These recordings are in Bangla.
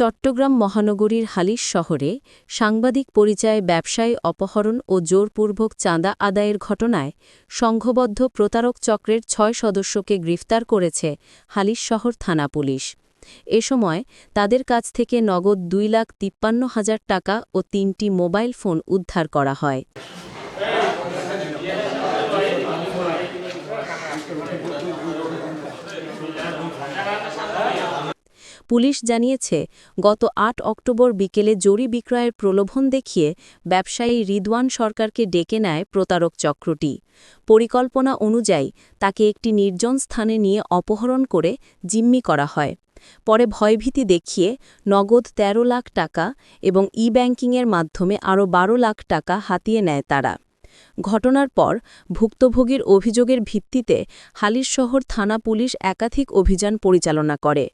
চট্টগ্রাম মহানগরীর হালিশ শহরে সাংবাদিক পরিচয়ে, ব্যবসায়ী অপহরণ ও জোরপূর্বক চাঁদা আদায়ের ঘটনায় সংঘবদ্ধ প্রতারক চক্রের ছয় সদস্যকে গ্রেফতার করেছে হালিশ শহর থানা পুলিশ। এ সময় তাদের কাছ থেকে নগদ দুই লাখ তিপ্পান্ন হাজার টাকা ও তিনটি মোবাইল ফোন উদ্ধার করা হয়। পুলিশ জানিয়েছে, গত আট অক্টোবর বিকেলে জরি বিক্রয়ের প্রলোভন দেখিয়ে ব্যবসায়ী রিদওয়ান সরকারকে ডেকে নেয় প্রতারক চক্রটি। পরিকল্পনা অনুযায়ী তাকে একটি নির্জন স্থানে নিয়ে অপহরণ করে জিম্মি করা হয়। পরে ভয়ভীতি দেখিয়ে নগদ ১৩ লাখ টাকা এবং ই ব্যাংকিংয়ের মাধ্যমে আরও ১২ লাখ টাকা হাতিয়ে নেয় তারা। ঘটনার পর ভুক্তভোগীর অভিযোগের ভিত্তিতে হালিশহর থানা পুলিশ একাধিক অভিযান পরিচালনা করে।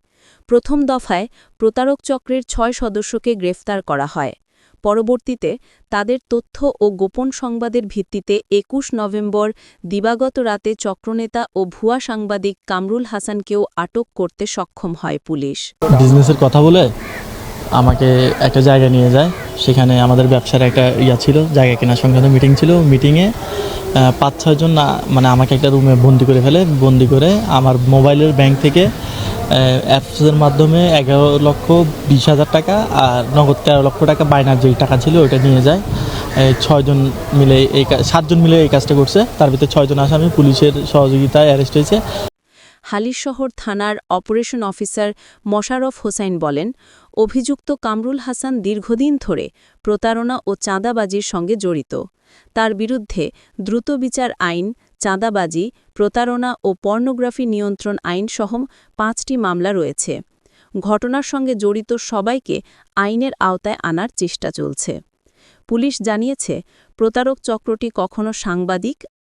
প্রথম দফায় প্রতারক চক্রের ছয় সদস্যকে গ্রেফতার করা হয়। পরবর্তীতে তাদের তথ্য ও গোপন সংবাদের ভিত্তিতে একুশ নভেম্বর দিবাগত রাতে চক্রনেতা ও ভুয়া সাংবাদিক কামরুল হাসানকেও আটক করতে সক্ষম হয় পুলিশ। বিজনেসের কথা বলে আমাকে একটা জায়গা নিয়ে যায়। সেখানে আমাদের ব্যবসার একটা ইয়া ছিল, জায়গা কেনার সংক্রান্ত মিটিং ছিল। মিটিংয়ে পাঁচ ছয়জন মানে আমাকে একটা রুমে বন্দি করে ফেলে। বন্দি করে আমার মোবাইলের ব্যাংক থেকে অ্যাপসের মাধ্যমে এগারো লক্ষ বিশ হাজার টাকা আর নগদ তেরো লক্ষ টাকা বায়নার যে টাকা ছিল ওইটা নিয়ে যায়। ছয়জন মিলে এই সাতজন মিলে এই কাজটা করছে। তার ভিতরে ছয়জন আসামি পুলিশের সহযোগিতায় অ্যারেস্ট হয়েছে। হালিশহর থানার অপারেশন অফিসার মোশাররফ হোসাইন বলেন, অভিযুক্ত কামরুল হাসান দীর্ঘদিন ধরে প্রতারণা ও চাঁদাবাজির সঙ্গে জড়িত। তার বিরুদ্ধে দ্রুত বিচার আইন, চাঁদাবাজি, প্রতারণা ও পর্নোগ্রাফি নিয়ন্ত্রণ আইন সহ পাঁচটি মামলা রয়েছে। ঘটনার সঙ্গে জড়িত সবাইকে আইনের আওতায় আনার চেষ্টা চলছে। পুলিশ জানিয়েছে, প্রতারক চক্রটি কখনো সাংবাদিক